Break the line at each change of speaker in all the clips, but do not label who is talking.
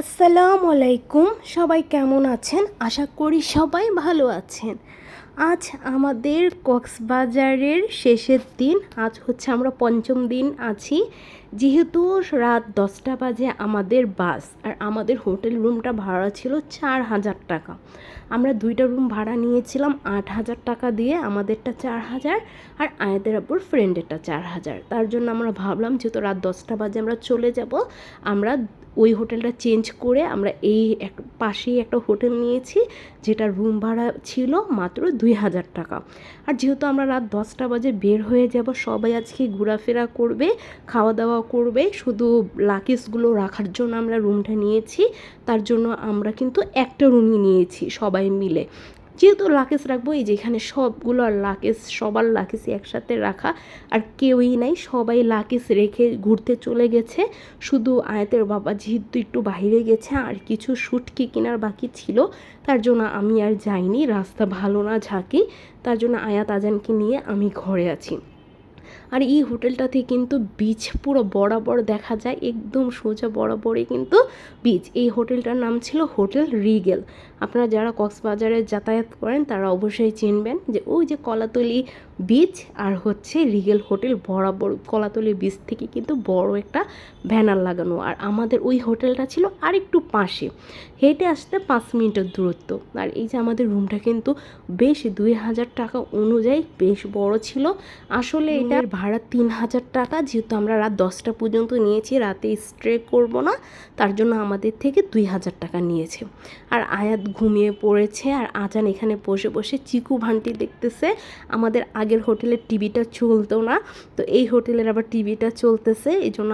আসসালামু আলাইকুম। সবাই কেমন আছেন? আশা করি সবাই ভালো আছেন। আজ আমাদের কক্সবাজারের শেষের দিন। আজ হচ্ছে আমরা পঞ্চম দিন আছি। যেহেতু রাত দশটা বাজে আমাদের বাস, আর আমাদের হোটেল রুমটা ভাড়া ছিল চার হাজার টাকা। আমরা দুইটা রুম ভাড়া নিয়েছিলাম আট হাজার টাকা দিয়ে, আমাদেরটা চার হাজার, আর আয়াদের আপুর ফ্রেন্ডেরটা চার হাজার। তার জন্য আমরা ভাবলাম, যেহেতু রাত দশটা বাজে আমরা চলে যাব, আমরা ওই হোটেলটা চেঞ্জ করে আমরা এই এক, পাশেই একটা হোটেল নিয়েছি যেটা রুম ভাড়া ছিল মাত্র দুই হাজার টাকা। আর যেহেতু আমরা রাত দশটা বাজে বের হয়ে যাব, সবাই আজকে ঘোরাফেরা করবে খাওয়া দাওয়া করবে, শুধু লাকেজগুলো রাখার জন্য আমরা রুমটা নিয়েছি, তার জন্য আমরা কিন্তু একটা রুমই নিয়েছি সবাই মিলে। যেহেতু লাকেজ রাখব, এই যেখানে সবগুলো আর লাকেজ সবার লাকেজ একসাথে রাখা, আর কেউই নাই, সবাই লাকেজ রেখে ঘুরতে চলে গেছে। শুধু আয়াতের বাবা যেহেতু একটু বাইরে গেছে, আর কিছু শুটকি কেনার বাকি ছিল, তার জন্য আমি আর যাইনি, রাস্তা ভালো না ঝাঁকি, তার জন্য আয়াত আজানকে নিয়ে আমি ঘরে আছি। আর এই হোটেলটাতে কিন্তু বিচ পুরো বরাবর দেখা যায়, একদম সোজা বরাবরই কিন্তু বিচ এই হোটেলটার নাম ছিল হোটেল রিগেল। আপনারা যারা কক্সবাজারে যাতায়াত করেন, তারা অবশ্যই চিনবেন যে ওই যে কলাতলি বিচ আর হচ্ছে রিগেল হোটেল বরাবর, কলাতলি বিচ থেকে কিন্তু বড় একটা ব্যানার লাগানো। আর আমাদের ওই হোটেলটা ছিল আরেকটু পাশে। হেঁটে আসতে পাঁচ মিনিটের দূরত্ব। আর এই যে আমাদের রুমটা কিন্তু বেশ দুই হাজার টাকা অনুযায়ী বেশ বড় ছিল। আসলে এটার ভাড়া তিন হাজার টাকা, যেহেতু আমরা রাত দশটা পর্যন্ত নিয়েছি, রাতে স্ট্রে করব না, তার জন্য আমাদের থেকে দুই হাজার টাকা নিয়েছে। আর আয়াত ঘুমিয়ে পড়েছে আর আজান এখানে বসে বসে চিকু ভান্টি দেখতেছে। আমাদের আগের হোটেলের টিভিটা চলতো না, তো এই হোটেলের আবার টিভিটা চলতেছে। এই জন্য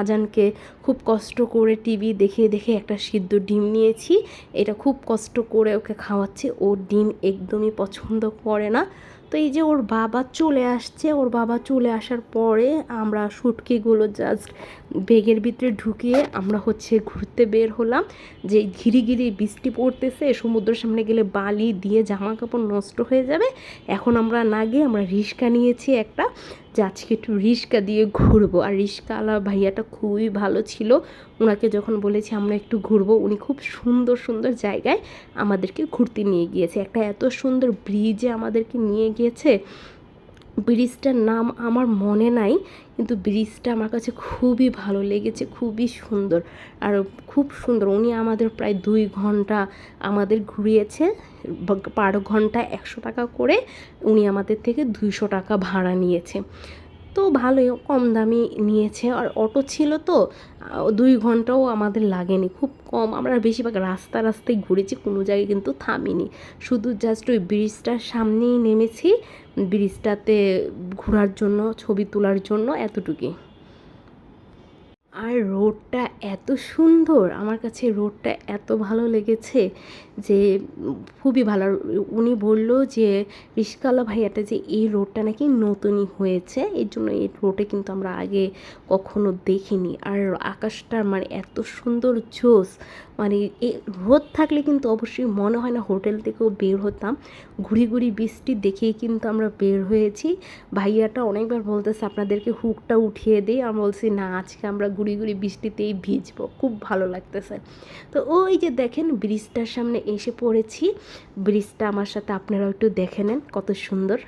আজানকে খুব কষ্ট করে টিভি দেখে দেখে একটা সিদ্ধ ডিম নিয়েছি। এটা খুব কষ্ট করে ওকে খাওয়াচ্ছে। ও ডিম একদমই পছন্দ করে না। তো এই যে ওর বাবা চলে আসছে, ওর বাবা চলে আসার পরে আমরা সুটকিগুলো জাস্ট বেগের ভিতরে ঢুকিয়ে আমরা হচ্ছে ঘুরতে বের হলাম। যে ঘিরি ঘিরি বৃষ্টি পড়তেছে, সমুদ্রের সামনে গেলে বালি দিয়ে জামা কাপড় নষ্ট হয়ে যাবে। এখন আমরা না গিয়ে আমরা রিস্কা নিয়েছি একটা, যে আজকে একটু রিস্কা দিয়ে ঘুরবো। আর রিস্কাওয়ালা ভাইয়াটা খুবই ভালো ছিল। ওনাকে যখন বলেছি আমরা একটু ঘুরবো, উনি খুব সুন্দর সুন্দর জায়গায় আমাদেরকে ঘুরতে নিয়ে গিয়েছে। একটা এত সুন্দর ব্রিজে আমাদেরকে নিয়ে গিয়েছে। ব্রিজটার নাম আমার মনে নাই, কিন্তু ব্রিজটা আমার কাছে খুবই ভালো লেগেছে, খুবই সুন্দর। আর খুব সুন্দর, উনি আমাদের প্রায় দুই ঘণ্টা আমাদের ঘুরিয়েছে, পার ঘণ্টা একশো টাকা করে উনি আমাদের থেকে দুইশো টাকা ভাড়া নিয়েছে। তো ভালোই, কম দামি নিয়েছে। আর অটো ছিল তো দুই ঘন্টাও আমাদের লাগেনি। খুব কম। আমরা বেশিরভাগ রাস্তা রাস্তায় ঘুরেছি, কোনো জায়গায় কিন্তু থামিনি। শুধু জাস্ট ওই ব্রিজটার সামনেই নেমেছি ব্রিজটাতে ঘোরার জন্য, ছবি তোলার জন্য এতটুকুই। আর রোডটা এত সুন্দর! আমার কাছে রোডটা এত ভালো লেগেছে যে খুবই ভালো। উনি বলল যে রিস্কাওয়ালা ভাইয়াটা যে এই রোডটা নাকি নতুনই হয়েছে, এর জন্য এই রোডে কিন্তু আমরা আগে কখনো দেখিনি। আর আকাশটা মানে এত সুন্দর জোস মানে এই রোদ থাকলে কিন্তু অবশ্যই মনে হয় না হোটেল থেকেও বের হতাম। ঘুরি ঘুরি বৃষ্টি দেখেই কিন্তু আমরা বের হয়েছি। ভাইয়াটা অনেকবার বলতেছে, আপনাদেরকে হুকটা উঠিয়ে দিই আমি বলছি, না, আজকে আমরা ঘুরি ঘুরি বৃষ্টিতেই ভিজবো। খুব ভালো লাগতেছে। তো ওই যে দেখেন, ব্রিজটার সামনে এসে পড়েছি। ব্রিজটা আমার সাথে আপনারাও একটু দেখে নেন কত সুন্দর।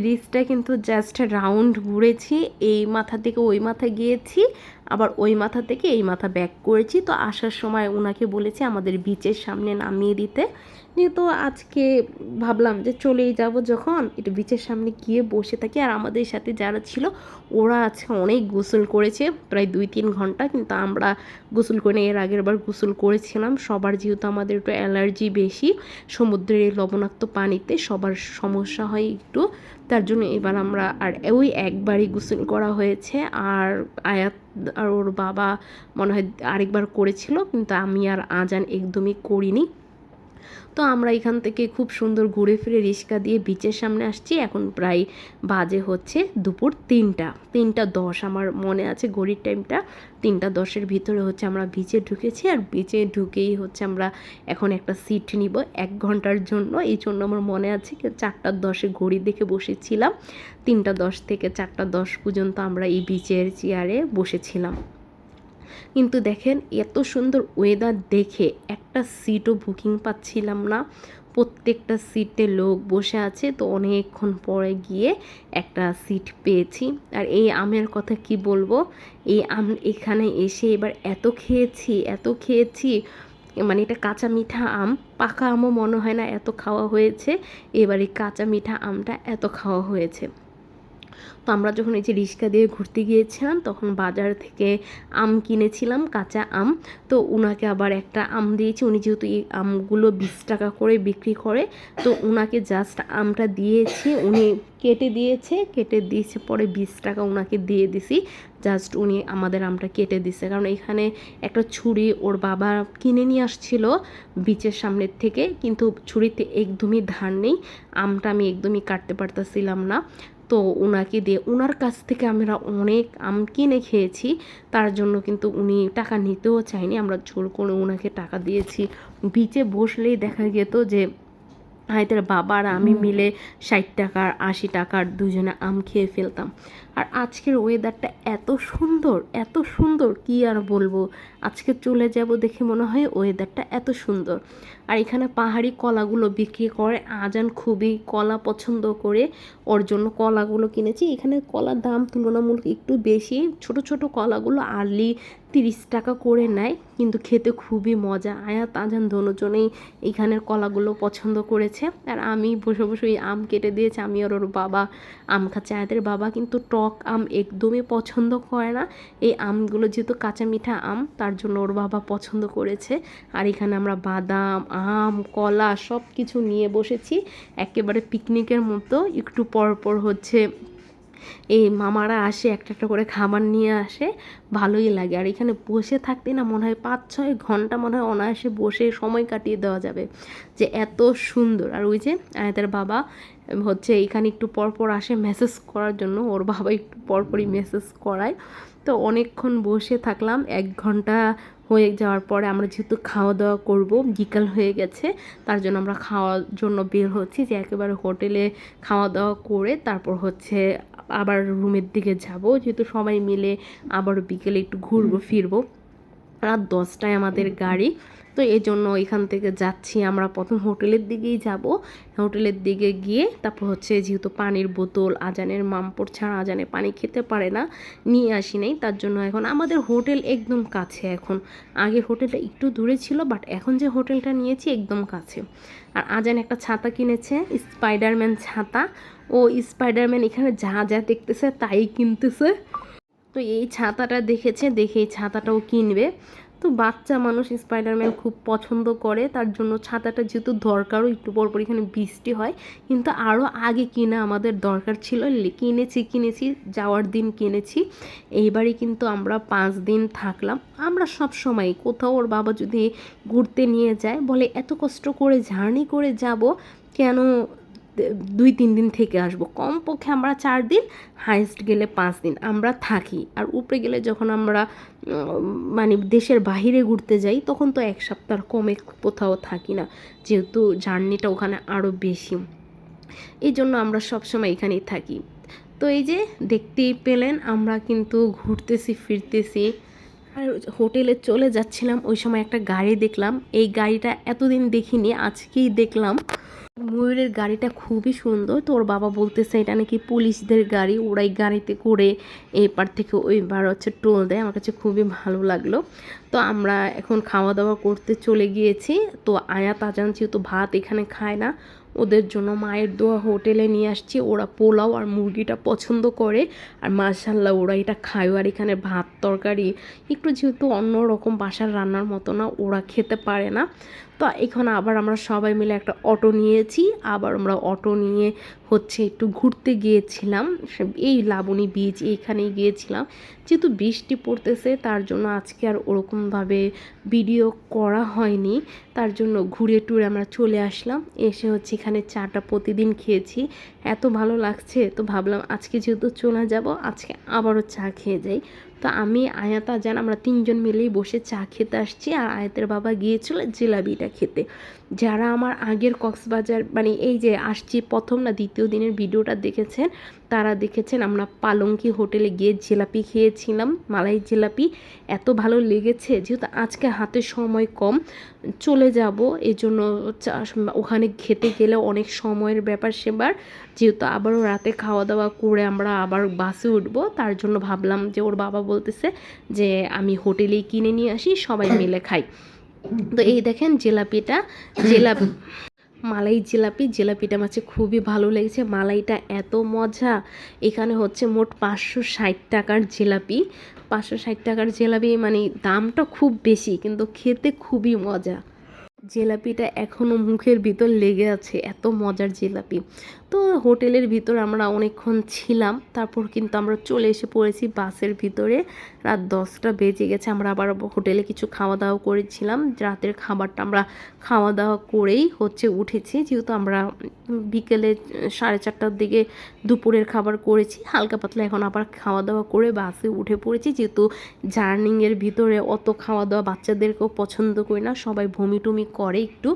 ব্রিজটা কিন্তু জাস্ট রাউন্ড ঘুরেছি, এই মাথা থেকে ওই মাথা গিয়েছি, আবার ওই মাথা থেকে এই মাথা ব্যাক করেছি। তো আসার সময় ওনাকে বলেছি আমাদের বিচের সামনে নামিয়ে দিতে। তো আজকে ভাবলাম যে চলেই যাব যখন, একটু বিচের সামনে গিয়ে বসে থাকি। আর আমাদের সাথে যারা ছিল, ওরা আজকে অনেক গোসল করেছে, প্রায় দুই তিন ঘণ্টা। কিন্তু আমরা গোসল করে এর আগের বার গোসল করেছিলাম। সবার যেহেতু আমাদের একটু অ্যালার্জি বেশি, সমুদ্রের লবণাক্ত পানিতে সবার সমস্যা হয় একটু। তার জন্য এবার আমরা আর ওই একবারই গোসল করা হয়েছে। আর আয়াত আর ওর বাবা মনে হয় আরেকবার করেছিল, কিন্তু আমি আর আজান একদমই করিনি। তো আমরা এখান থেকে খুব সুন্দর ঘুরে ফিরে রিক্সা দিয়ে বিচের সামনে আসছি। এখন প্রায় বাজে হচ্ছে দুপুর তিনটা। তিনটা দশ আমার মনে আছে ঘড়ির টাইমটা তিনটা দশের ভিতরে হচ্ছে আমরা বিচে ঢুকেছি। আর বিচে ঢুকেই হচ্ছে আমরা এখন একটা সিট নিব এক ঘণ্টার জন্য। এই জন্য আমার মনে আছে চারটার দশে ঘড়ি দেখে বসেছিলাম। তিনটা দশ থেকে চারটা দশ পর্যন্ত আমরা এই বিচের চেয়ারে বসেছিলাম। কিন্তু দেখেন এত সুন্দর ওয়েদার দেখে একটা সিটও বুকিং পাচ্ছিলাম না। প্রত্যেকটা সিটে লোক বসে আছে, তো অনেকক্ষণ পরে গিয়ে একটা সিট পেয়েছি। আর এই আমের কথা কি বলব? এই আম এখানে এসে এবার এত খেয়েছি এত খেয়েছি। মানে এটা কাঁচা মিঠা আম, পাকা আমও মনে হয় না এত খাওয়া হয়েছে। এবার এই কাঁচা মিঠা আমটা এত খাওয়া হয়েছে। তো আমরা যখন এই যে রিক্সা দিয়ে ঘুরতে গিয়েছিলাম, তখন বাজার থেকে আম কিনেছিলাম, কাঁচা আম। তো উনাকে আবার একটা আম দিয়েছি। উনি যেহেতু এই আমগুলো বিশ টাকা করে বিক্রি করে, তো উনাকে জাস্ট আমটা দিয়েছি। উনি কেটে দিয়েছে কেটে দিয়েছে পরে বিশ টাকা ওনাকে দিয়ে দিছি। জাস্ট উনি আমাদের আমটা কেটে দিছে। কারণ এখানে একটা ছুরি ওর বাবা কিনে নিয়ে আসছিল বিচের সামনের থেকে, কিন্তু ছুরিতে একদমই ধার নেই। আমটা আমি একদমই কাটতে পারতেছিলাম না। তো ওনাকে দিয়ে ওনার কাছ থেকে আমরা অনেক আম কিনে খেয়েছি। তার জন্য কিন্তু উনি টাকা নিতেও চায়নি আমরা জোর করে ওনাকে টাকা দিয়েছি। বিচে বসলেই দেখা যেত যে হায়তের বাবা আর আমি মিলে ষাট টাকার আশি টাকার দুজনে আম খেয়ে ফেলতাম। আর আজকের ওয়েদারটা এত সুন্দর এত সুন্দর, কি আর বলব? আজকে চলে যাব দেখে মনে হয় ওয়েদারটা এত সুন্দর। আর এখানে পাহাড়ি কলাগুলো বিক্রি করে আজান খুবই কলা পছন্দ করে ওর জন্য কলাগুলো কিনেছি। এখানে কলার দাম তুলনামূলক একটু বেশি, ছোট ছোট কলাগুলো আর্লি তিরিশ টাকা করে নেয়, কিন্তু খেতে খুবই মজা। আয়াত, আজান দোনোজনেই এখানের কলাগুলো পছন্দ করেছে। আর আমি বসে বসে ওই আম কেটে দিয়েছি, আমি আর ওর বাবা, আম খাচ্ছে। আয়াতের বাবা কিন্তু টক আম একদমই পছন্দ করে না। এই আমগুলো যেহেতু কাঁচা মিঠা আম, তার জন্য ওর বাবা পছন্দ করেছে। আর এখানে আমরা বাদাম, আম, কলা সব কিছু নিয়ে বসেছি। একেবারে পিকনিকের মতো। একটু পর পর হচ্ছে এই মামারা আসে, একটা একটা করে খাবার নিয়ে আসে। ভালোই লাগে। আর এখানে বসে থাকতে না মনে হয় পাঁচ ছয় ঘণ্টা মনে হয় অনায়াসে বসে সময় কাটিয়ে দেওয়া যাবে। যে এত সুন্দর। আর ওই যে আয়াতের বাবা হচ্ছে এখানে একটু পরপর আসে মেসেজ করার জন্য। ওর বাবা একটু পরপরই মেসেজ করায়। তো অনেকক্ষণ বসে থাকলাম। এক ঘণ্টা হয়ে যাওয়ার পরে আমরা যেহেতু খাওয়া দাওয়া করব বিকাল হয়ে গেছে তার জন্য আমরা খাওয়ার জন্য বের হচ্ছি যে একেবারে হোটেলে খাওয়া দাওয়া করে তারপর হচ্ছে আবার রুমের দিকে যাব। যেহেতু সবাই মিলে আবার বিকেলে একটু ঘুরবো ফিরবো। রাত দশটায় আমাদের গাড়ি। তো এই জন্য এখান থেকে যাচ্ছি। আমরা প্রথম হোটেলের দিকেই যাব। হোটেলের দিকে গিয়ে তারপর হচ্ছে যেহেতু পানির বোতল, আজানের মামপড় ছাড়া আজানে পানি খেতে পারে না, নিয়ে আসি নাই। তার জন্য এখন আমাদের হোটেল একদম কাছে এখন। আগে হোটেলটা একটু দূরে ছিল, বাট এখন যে হোটেলটা নিয়েছি একদম কাছে। আর আজান একটা ছাতা কিনেছে, স্পাইডারম্যান ছাতা। ও স্পাইডারম্যান এখানে যা যা দেখতেছে তাই কিনতেছে। তো এই ছাতাটা দেখেছে, দেখে এই ছাতাটাও কিনবে। তো বাচ্চা মানুষ স্পাইডারম্যান খুব পছন্দ করে, তার জন্য ছাতাটা যেহেতু দরকারও, একটু পর এখানে বৃষ্টি হয়, কিন্তু আরও আগে কিনা আমাদের দরকার ছিল কিনেছি কিনেছি, যাওয়ার দিন কিনেছি, এইবারই কিন্তু আমরা পাঁচ দিন থাকলাম। আমরা সব সময় কোথাও ওর বাবা যদি ঘুরতে নিয়ে যায়, বলে এত কষ্ট করে জার্নি করে যাব, কেন দুই, তিন দিন থেকে আসব। কমপক্ষে আমরা চার দিন হাইস্ট গেলে পাঁচ দিন। আমরা থাকি। আর উপরে গেলে যখন আমরা মানে দেশের বাহিরে ঘুরতে যাই, তখন তো এক সপ্তাহ কমে কোথাও থাকি না। যেহেতু জার্নিটা ওখানে আরও বেশি। এই জন্য আমরা সবসময় এখানেই থাকি। তো এই যে দেখতেই পেলেন, আমরা কিন্তু ঘুরতেছি, ফিরতেছি। আর হোটেলে চলে যাচ্ছিলাম, ওই সময় একটা গাড়ি দেখলাম। এই গাড়িটা এতদিন দেখিনি, আজকেই দেখলাম। ময়ূরের গাড়িটা খুবই সুন্দর। তো ওর বাবা বলতেছে, এটা নাকি পুলিশদের গাড়ি, ওরাই গাড়িতে করে এই পার থেকে ওই বার হচ্ছে টোল দেয়। আমার কাছে খুবই ভালো লাগল। তো আমরা এখন খাওয়া দাওয়া করতে চলে গিয়েছি। তো আয়া, তাজান যেহেতু ভাত এখানে খায় না, ওদের জন্য মায়ের দোয়া হোটেলে নিয়ে আসছি। ওরা পোলাও আর মুরগিটা পছন্দ করে। আর মার্শাল্লাহ ওরা এটা খায় আর এখানে ভাত তরকারি, একটু যেহেতু অন্য রকম বাসার রান্নার মতো না, ওরা খেতে পারে না। তো এখন আবার আমরা সবাই মিলে একটা অটো নিয়েছি, আবার আমরা অটো নিয়ে হচ্ছে একটু ঘুরতে গিয়েছিলাম। এই লাবণী বীচ এইখানেই গিয়েছিলাম। যেহেতু বৃষ্টি পড়তেছে, তার জন্য আজকে আর ওরকমভাবে ভিডিও করা হয়নি। তার জন্য ঘুরে টুরে আমরা চলে আসলাম। এসে হচ্ছে এখানে চাটা প্রতিদিন খেয়েছি। এত ভালো লাগছে, তো ভাবলাম আজকে যেহেতু চলে যাব, আজকে আবারও চা খেয়ে যাই। তো আমি, আয়াতা যান আমরা তিনজন মিলেই বসে চা খেতে আসছি আর আয়াতের বাবা গিয়েছিল জিলাপিটা খেতে। যারা আমার আগের কক্সবাজার মানে এই যে আসছি প্রথম না দ্বিতীয় দিনের ভিডিওটা দেখেছেন, তারা দেখেছেন আমরা পালঙ্কি হোটেলে গিয়ে জিলাপি খেয়েছিলাম, মালাই জিলাপি। এত ভালো লেগেছে, যেহেতু আজকে হাতে সময় কম, চলে যাব এই জন্য ওখানে খেতে গেলে অনেক সময়ের ব্যাপার সেবার। যেহেতু আবারও রাতে খাওয়া দাওয়া করে আমরা আবার বাসে উঠবো, তার জন্য ভাবলাম যে ওর বাবা বলতেছে যে আমি হোটেলেই কিনে নিয়ে আসি, সবাই মিলে খাই। তো এই দেখেন জিলাপিটা, জিলাপি, মালাই জিলাপি, জিলাপিটা মাছে খুবই ভালো লেগেছে। মালাইটা এত মজা। এখানে হচ্ছে মোট পাঁচশো ষাট টাকার জিলাপি। পাঁচশো ষাট টাকার জিলাপি মানে দামটা খুব বেশি, কিন্তু খেতে খুবই মজা। জিলাপিটা এখনও মুখের ভিতর লেগে আছে, এত মজার জিলাপি। তো হোটেলের ভিতর আমরা অনেকক্ষণ ছিলাম, তারপর কিন্তু আমরা চলে এসে পড়েছি বাসের ভিতরে। রাত দশটা বেজে গেছে, আমরা আবার হোটেলে কিছু খাওয়া দাওয়া করেছিলাম। রাতের খাবারটা আমরা খাওয়া দাওয়া করেই হচ্ছে উঠেছি, যেহেতু আমরা বিকেলে সাড়ে চারটার দিকে দুপুরের খাবার করেছি। হালকা পাতলা এখন আবার খাওয়া দাওয়া করে বাসে উঠে পড়েছি, যেহেতু জার্নিংয়ের ভিতরে অত খাওয়া দাওয়া বাচ্চাদেরকেও পছন্দ করি না, সবাই ভমি টমি করে একটু।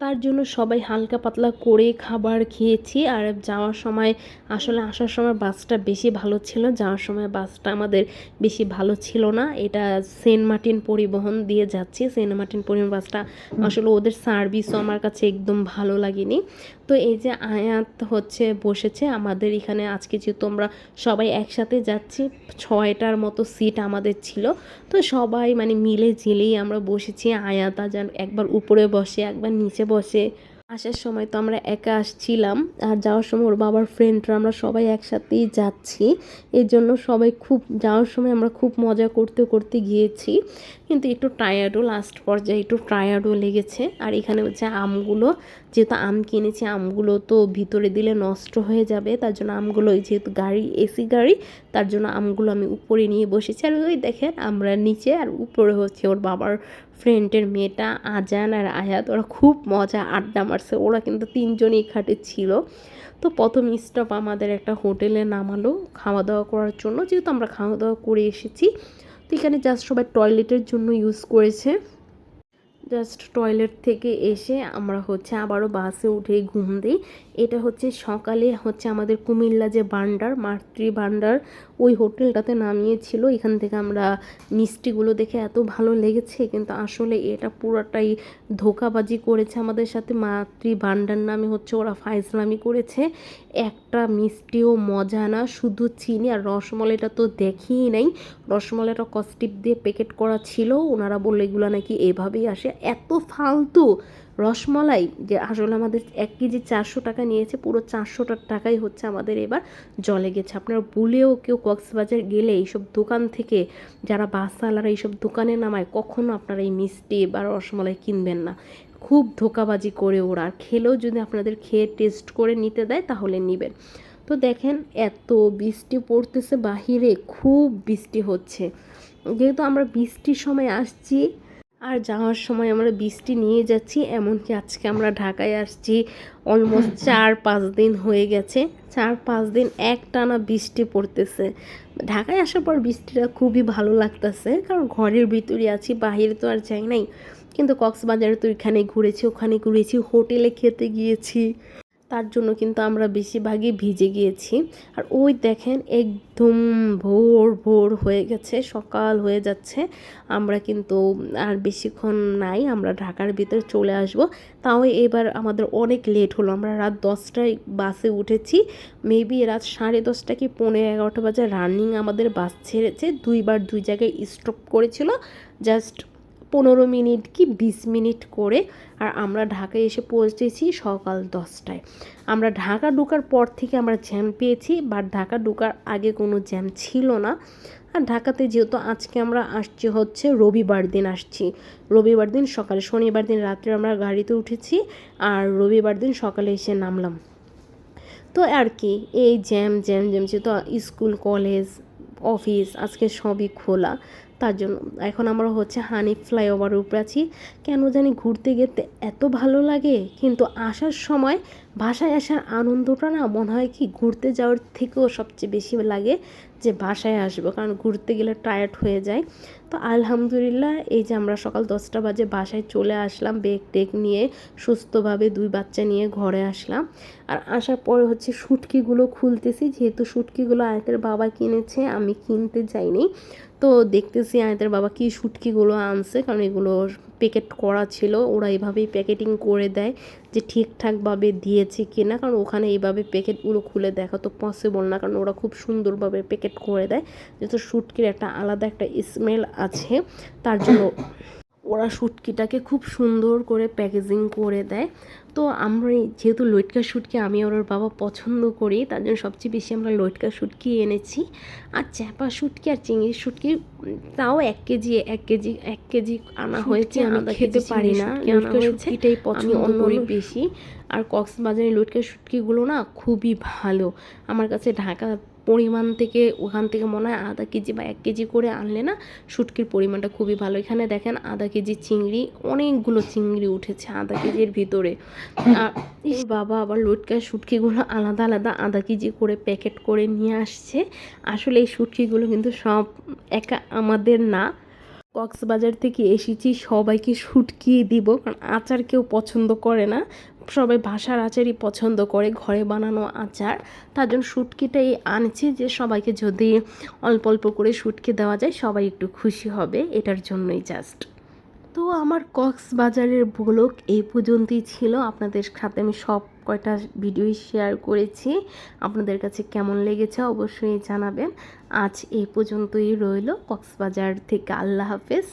তার জন্য সবাই হালকা পাতলা করে খাবার খেয়েছি। আর যাওয়ার সময় আসলে আসার সময় বাসটা বেশি ভালো ছিল। যাওয়ার সময় বাসটা আমাদের বেশি ভালো ছিল না। এটা সেন্ট মার্টিন পরিবহন দিয়ে যাচ্ছি। সেন্ট মার্টিন পরিবহন বাসটা আসলে ওদের সার্ভিসও আমার কাছে একদম ভালো লাগেনি। তো এই যে আয়াত হচ্ছে, বসেছে, আমাদের এখানে আজকে যে তোমরা সবাই একসাথে যাচ্ছি, ছয়টার মতো সিট আমাদের ছিল। তো সবাই মানে মিলে ঝিলেই আমরা বসেছি, আয়াত আজান একবার উপরে বসে, একবার নিচে বসে। আসার সময় তো আমরা একা আসছিলাম, আর যাওয়ার সময় ওর বাবার ফ্রেন্ডরা আমরা সবাই একসাথেই যাচ্ছি। এর জন্য সবাই খুব, যাওয়ার সময় আমরা খুব মজা করতে করতে গিয়েছি। কিন্তু একটু টায়ার্ডও লাস্ট পর্যায়ে একটু টায়ার্ডও লেগেছে। আর এখানে হচ্ছে আমগুলো, যেহেতু আম কিনেছি, আমগুলো তো ভিতরে দিলে নষ্ট হয়ে যাবে। তার জন্য আমগুলো যেহেতু গাড়ি, এসি গাড়ি, তার জন্য আমগুলো আমি উপরে নিয়ে বসেছি। আর ওই দেখেন, আমরা নিচে আর উপরে হচ্ছে ওর বাবার ফ্রেন্ডের মেয়েটা আজান আর আয়াত, ওরা খুব মজা আড্ডা মারছে। ওরা কিন্তু তিনজনই খাটে ছিল। তো প্রথম স্টপ আমাদের একটা হোটেলে নামালো খাওয়া দাওয়া করার জন্য। যেহেতু আমরা খাওয়া দাওয়া করে এসেছি, তো এখানে জাস্ট সবাই টয়লেটের জন্য ইউজ করেছে। জাস্ট টয়লেট থেকে এসে আমরা হচ্ছে আবারও বাসে উঠে ঘুম দিই। এটা হচ্ছে সকালে হচ্ছে আমাদের কুমিল্লা যে বান্ডার মাতৃ বান্ডার ওই হোটেলটাতে নামিয়েছিল। এখান থেকে আমরা মিষ্টিগুলো দেখে এত ভালো লেগেছে, কিন্তু আসলে এটা পুরোটাই ধোকাবাজি করেছে আমাদের সাথে। মাতৃ ভান্ডার নামে হচ্ছে ওরা ফাইজলামি করেছে। একটা মিষ্টিও মজা না, শুধু চিনি আর রসমলাইটা তো দেখিই নাই। রসমলাইটা কস্টিপ দিয়ে প্যাকেট করা ছিল, ওনারা বলল এগুলো নাকি এভাবেই আসে। এত ফালতু রসমলাই, যে আসলে আমাদের এক কেজি চারশো টাকা নিয়েছে, পুরো চারশোটার টাকাই হচ্ছে আমাদের এবার জলে গেছে। আপনারা বলেও কেউ কক্সবাজার গেলে এইসব দোকান থেকে যারা বাসওয়ালারা এইসব দোকানে নামায়, কখনো আপনারা এই মিষ্টি বা রসমলাই কিনবেন না। খুব ধোকাবাজি করে ওরা। আর খেলেও যদি আপনাদের খেয়ে টেস্ট করে নিতে দেয়, তাহলে নেবেন। তো দেখেন, এত বৃষ্টি পড়তেছে বাহিরে, খুব বৃষ্টি হচ্ছে। যেহেতু আমরা বৃষ্টির সময় আসছি আর যাওয়ার সময় আমরা বৃষ্টি নিয়ে যাচ্ছি এমনকি আজকে আমরা ঢাকায় আসছি অলমোস্ট চার পাঁচ দিন হয়ে গেছে। চার পাঁচ দিন এক টানা বৃষ্টি পড়তেছে। ঢাকায় আসার পর বৃষ্টিটা খুবই ভালো লাগতেছে কারণ ঘরের ভিতরে আছি বাহিরে তো আর যাই নাই। কিন্তু কক্সবাজারে তো এখানে ঘুরেছি ওখানে ঘুরেছি হোটেলে খেতে গিয়েছি। তার জন্য কিন্তু আমরা বেশিরভাগই ভিজে গিয়েছি। আর ওই দেখেন একদম ভোর ভোর হয়ে গেছে, সকাল হয়ে যাচ্ছে। আমরা কিন্তু আর বেশিক্ষণ নাই, আমরা ঢাকার ভিতরে চলে আসব। তাও এবার আমাদের অনেক লেট হলো, আমরা রাত দশটায় বাসে উঠেছি। মেবি রাত সাড়ে দশটা কি পনেরো এগারোটা বাজে রানিং আমাদের বাস ছেড়েছে। দুইবার দুই জায়গায় স্টপ করেছিল। জাস্ট পনেরো মিনিট কি বিশ মিনিট করে আর আমরা ঢাকায় এসে পৌঁছেছি সকাল দশটায়। আমরা ঢাকা ঢোকার পর থেকে আমরা জ্যাম পেয়েছি বাট ঢাকা ঢোকার আগে কোনো জ্যাম ছিল না। আর ঢাকাতে যেহেতু আজকে আমরা আসছি হচ্ছে রবিবার দিন আসছি। রবিবার দিন সকালে, শনিবার দিন রাত্রে আমরা গাড়িতে উঠেছি আর রবিবার দিন সকালে এসে নামলাম। তো আর কি, এই জ্যাম জ্যাম জ্যাম যেহেতু স্কুল, কলেজ, অফিস, আজকে সবই খোলা। তার জন্য। এখন আমরা হচ্ছে হানি ফ্লাইওভারের উপরে আছি। কেন জানি ঘুরতে গেতে এত ভালো লাগে, কিন্তু আসার সময় বাসায় আসার আনন্দটা না মনে হয় কি ঘুরতে যাওয়ার থেকেও সবচেয়ে বেশি লাগে যে বাসায় আসব, কারণ ঘুরতে গেলে টায়ার্ড হয়ে যায়। তো আলহামদুলিল্লাহ, এই যে আমরা সকাল দশটা বাজে বাসায় চলে আসলাম বেগ টেক নিয়ে সুস্থভাবে দুই বাচ্চা নিয়ে ঘরে আসলাম। আর আসার পরে হচ্ছে শুটকিগুলো খুলতেছি, যেহেতু শুটকিগুলো আয়তের বাবা কিনেছে, আমি কিনতে যাইনি। তো দেখতেছি আয়তের বাবা কি শুটকিগুলো আনছে, কারণ এগুলো প্যাকেট করা ছিল, ওরা এভাবেই প্যাকেটিং করে দেয় যে ঠিকঠাকভাবে দিয়েছে কি না কারণ ওখানে এইভাবে প্যাকেটগুলো খুলে দেখা তো পসিবল না, কারণ ওরা খুব সুন্দরভাবে প্যাকেট করে দেয়। যেহেতু শুটকির একটা আলাদা একটা স্মেল আছে, তার জন্য ওরা শুটকিটাকে খুব সুন্দর করে প্যাকেজিং করে দেয়। তো আমরা যেহেতু লইটকা শুটকি আমি আর ওর বাবা পছন্দ করি তার জন্য সবচেয়ে বেশি আমরা লইটকা শুটকি এনেছি। আর চ্যাপা শুটকি আর চিংড়ি শুটকি তাও এক কেজি এক কেজি এক কেজি আনা হয়েছে আমি খেতে পারি না। লইটকা শুটকিটাই পছন্দ করি। বেশি। আর কক্সবাজারের লইটকা শুটকিগুলো না খুবই ভালো। আমার কাছে ঢাকা পরিমাণ থেকে, ওখান থেকে মনে হয় আধা কেজি বা এক কেজি করে আনলে না শুটকির পরিমাণটা খুবই ভালো। এখানে দেখেন আধা কেজি চিংড়ি, অনেকগুলো চিংড়ি উঠেছে আধা কেজির ভিতরে। আর বাবা আবার লটকা শুটকিগুলো আলাদা আলাদা আধা কেজি করে প্যাকেট করে নিয়ে আসছে। আসলে এই শুটকিগুলো কিন্তু সব একা আমাদের না। কক্সবাজার থেকে এসেছি, সবাইকে শুটকিয়ে দিব, কারণ আচার কেউ পছন্দ করে না। সবাই ভাষার আচারই পছন্দ করে, ঘরে বানানো আচার। তার জন্য শুটকিটাই আনছি যে সবাইকে যদি অল্প অল্প করে শুটকি দেওয়া যায়, সবাই একটু খুশি হবে, এটার জন্যই জাস্ট তো আমার কক্সবাজারের ব্লগ এই পর্যন্তই ছিল। আপনাদের সাথে আমি সব কয়টা ভিডিওই শেয়ার করেছি। আপনাদের কাছে কেমন লেগেছে অবশ্যই জানাবেন। আজ এই পর্যন্তই রইল। কক্সবাজার থেকে আল্লাহ হাফেজ।